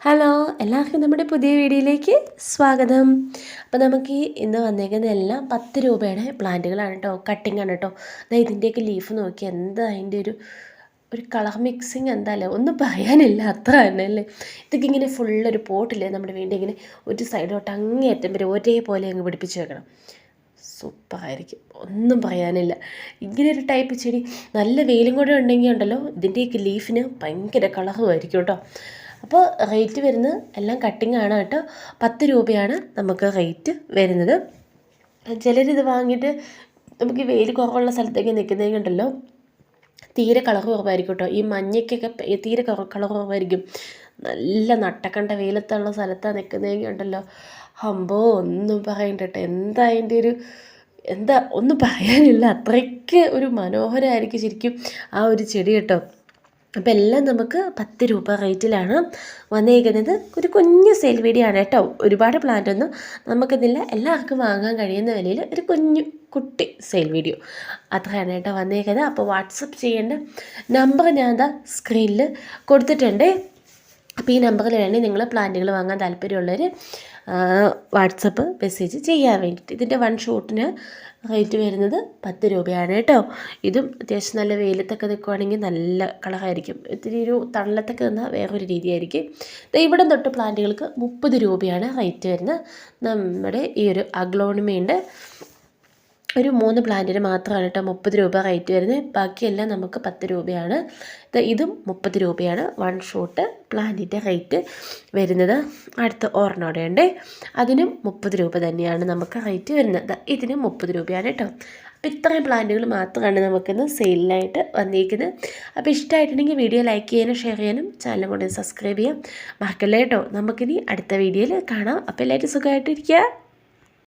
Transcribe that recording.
Hello എല്ലാവർക്കും നമ്മുടെ പുതിയ വീഡിയോയിലേക്ക് സ്വാഗതം. അപ്പോൾ നമുക്ക് ഇന്ന് വന്നേക്കുന്ന എല്ലാം പത്ത് രൂപയുടെ പ്ലാന്റുകളാണ് കേട്ടോ കട്ടിംഗ് ആണ് കേട്ടോ. അതായത് ഇതിന്റെയൊക്കെ ലീഫ് നോക്കി എന്താ അതിന്റെ ഒരു ഒരു കളർ മിക്സിങ് എന്തായാലും ഒന്നും പറയാനില്ല അത്ര തന്നെ അല്ലേ? ഇതൊക്കെ ഇങ്ങനെ ഫുള്ളൊരു പോട്ടില്ലേ നമ്മുടെ വീണ്ടും ഇങ്ങനെ ഒരു സൈഡോട്ട് അങ്ങേയറ്റം വരെ ഒരേപോലെ അങ്ങ് പിടിപ്പിച്ച് വെക്കണം. സൂപ്പറായിരിക്കും ഒന്നും പറയാനില്ല. ഇങ്ങനെ ഒരു ടൈപ്പ് ചെടി നല്ല വെയിലും കൂടെ ഉണ്ടെങ്കിൽ ഉണ്ടല്ലോ ഇതിന്റെയൊക്കെ ലീഫിന് ഭയങ്കര കളറുമായിരിക്കും കേട്ടോ. അപ്പോൾ റേറ്റ് വരുന്നത് എല്ലാം കട്ടിങ് ആണ് കേട്ടോ. പത്ത് രൂപയാണ് നമുക്ക് റേറ്റ് വരുന്നത്. ചിലരിത് വാങ്ങിയിട്ട് നമുക്ക് വെയിൽ കുറവുള്ള സ്ഥലത്തേക്ക് നിൽക്കുന്നതുകൊണ്ടല്ലോ തീരെ കളർ കുറവായിരിക്കും കേട്ടോ. ഈ മഞ്ഞയ്ക്കൊക്കെ തീരെ കുറ കളർ കുറവായിരിക്കും. നല്ല നട്ടക്കണ്ട വെയിലത്തുള്ള സ്ഥലത്താണ് നിൽക്കുന്നതെങ്കിൽ ഉണ്ടല്ലോ. അമ്പോ ഒന്നും പറയണ്ട കേട്ടോ. എന്താ അതിന്റെ ഒരു എന്താ ഒന്നും പറയാനില്ല. അത്രയ്ക്ക് ഒരു മനോഹരമായിരിക്കും ശരിക്കും ആ ഒരു ചെടി കേട്ടോ. അപ്പോൾ എല്ലാം നമുക്ക് പത്ത് രൂപ റേറ്റിലാണ് വന്നേക്കുന്നത്. ഒരു കുഞ്ഞ് സെയിൽ വീടിയാണ് കേട്ടോ. ഒരുപാട് പ്ലാന്റ് ഒന്നും നമുക്കിതില്ല. എല്ലാവർക്കും വാങ്ങാൻ കഴിയുന്ന വിലയിൽ ഒരു കുഞ്ഞു കുട്ടി സെയിൽ വീഡിയോ അത്രയാണ് കേട്ടോ വന്നേക്കുന്നത്. അപ്പോൾ വാട്സപ്പ് ചെയ്യേണ്ട നമ്പർ ഞാൻ എന്താ സ്ക്രീനിൽ കൊടുത്തിട്ടുണ്ട്. അപ്പോൾ ഈ നമ്പറിൽ വേണമെങ്കിൽ നിങ്ങൾ പ്ലാന്റുകൾ വാങ്ങാൻ താല്പര്യമുള്ളവർ വാട്സപ്പ് മെസ്സേജ് ചെയ്യാൻ വേണ്ടിയിട്ട്. ഇതിന്റെ വൺ ഷോട്ടിന് റേറ്റ് വരുന്നത് പത്ത് രൂപയാണ് കേട്ടോ. ഇതും അത്യാവശ്യം നല്ല വെയിലത്തൊക്കെ നിൽക്കുവാണെങ്കിൽ നല്ല കളറായിരിക്കും. ഇത്തിരി ഒരു തണലത്തൊക്കെ നിന്നാൽ വേറൊരു രീതിയായിരിക്കും. ഇവിടെ തൊട്ട് പ്ലാന്റുകൾക്ക് മുപ്പത് രൂപയാണ് റേറ്റ് വരുന്നത്. നമ്മുടെ ഈ ഒരു അഗ്ലോണിമയുണ്ട്. ഒരു മൂന്ന് പ്ലാന്റിന് മാത്രമാണ് കേട്ടോ മുപ്പത് രൂപ റേറ്റ് വരുന്നത്. ബാക്കിയെല്ലാം നമുക്ക് പത്ത് രൂപയാണ്. ഇതും മുപ്പത് രൂപയാണ്. വൺ ഷോട്ട് പ്ലാന്റിന്റെ റേറ്റ് വരുന്നത്. അടുത്ത ഓർണോടെയുണ്ട് അതിനും മുപ്പത് രൂപ തന്നെയാണ് നമുക്ക് റേറ്റ് വരുന്നത്. ഇതിനും മുപ്പത് രൂപയാണ് കേട്ടോ. അപ്പോൾ ഇത്രയും പ്ലാന്റുകൾ മാത്രമാണ് നമുക്കിന്ന് സെയിലിനായിട്ട് വന്നിരിക്കുന്നത്. അപ്പോൾ ഇഷ്ടമായിട്ടുണ്ടെങ്കിൽ വീഡിയോ ലൈക്ക് ചെയ്യാനും ഷെയർ ചെയ്യാനും ചാനൽ കൊണ്ട് സബ്സ്ക്രൈബ് ചെയ്യാം മറക്കല്ലേ കേട്ടോ. നമുക്കിനി അടുത്ത വീഡിയോയിൽ കാണാം. അപ്പോൾ എല്ലാവരും സുഖമായിട്ടിരിക്കുക.